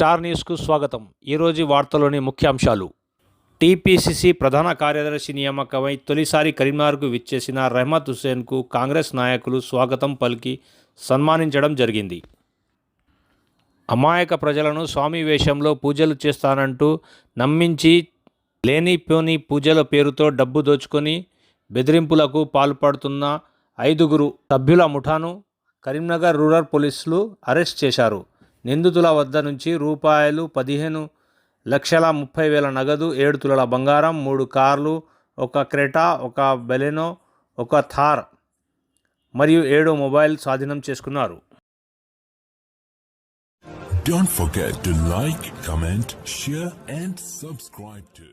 Star న్యూస్కు స్వాగతం. ఈరోజు వార్తలోని ముఖ్యాంశాలు టీపీసీసీ ప్రధాన కార్యదర్శి నియామకమై తొలిసారి కరీంనగర్కు విచ్చేసిన రెహమత్ హుసేన్కు కాంగ్రెస్ నాయకులు స్వాగతం పలికి సన్మానించడం జరిగింది. అమాయక ప్రజలను స్వామి వేషంలో పూజలు చేస్తానంటూ నమ్మించి లేనిపోని పూజల పేరుతో డబ్బు దోచుకొని బెదిరింపులకు పాల్పడుతున్న ఐదుగురు సభ్యుల ముఠాను కరీంనగర్ రూరల్ పోలీసులు అరెస్ట్ చేశారు. నిందితుల వద్ద నుంచి రూపాయలు పదిహేను లక్షల ముప్పై వేల నగదు ఏడు తులాల బంగారం మూడు కార్లు ఒక క్రెటా ఒక బెలెనో ఒక థార్ మరియు ఏడు మొబైల్ స్వాధీనం చేసుకున్నారు. Don't forget to like, comment, share, and subscribe to